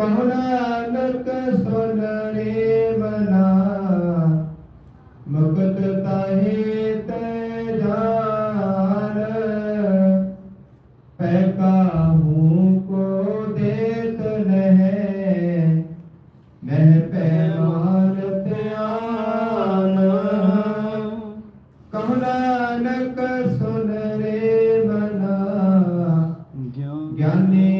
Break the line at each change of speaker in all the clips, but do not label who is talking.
ਕਹਣਾ ਨਰਕ ਸੁਨਰੇ ਬਨਾ ਮੁਕਤ ਤਾਹੇ ਤੈ ਜਾਨ। ਪੈ ਕਾਹੂ ਕੋ ਦੇਤ ਨਹਿ। ਮੈਂ ਪੈ ਮਾਨ ਧਿਆਨ। ਕਹਣਾ ਨਰਕ ਸੁਨਰੇ ਬਨਾ
ਗਿਆਨੀ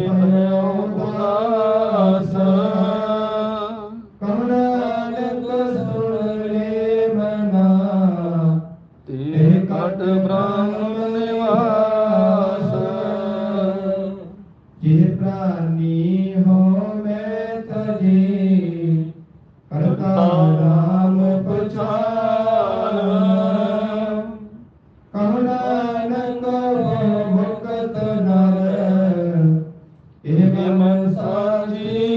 ਨਾਨਕ ਸੁਣਨੇ ਮਨਾ।
ਤੇ ਕਟ ਬ੍ਰਹਮ ਨਿਵਾਸ।
ਜੇ ਪ੍ਰਾਨੀ ਹੋ ਮੈਂ ਤਜੇ, ਕਰਤਾ ਰਾਮ ਪਛਾਨ। ਕਹਣਾ ਨੰਗ ਹੋ ਭਗਤ ਨਰ, ਇਹ ਮਨ ਸਾਜੀ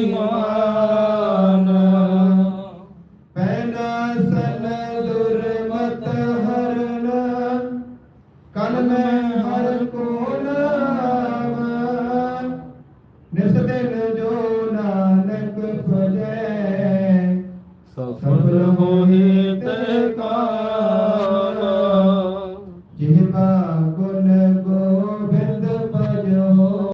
ਜਨ ਮੈਂ ਹਰ ਕੋ ਨਾਮ ਨਿਸ ਦਿਨ ਜੋ ਨਾਨਕ ਭਜੈ
ਸਫਲ ਹੋਏ ਤੇ ਕਾ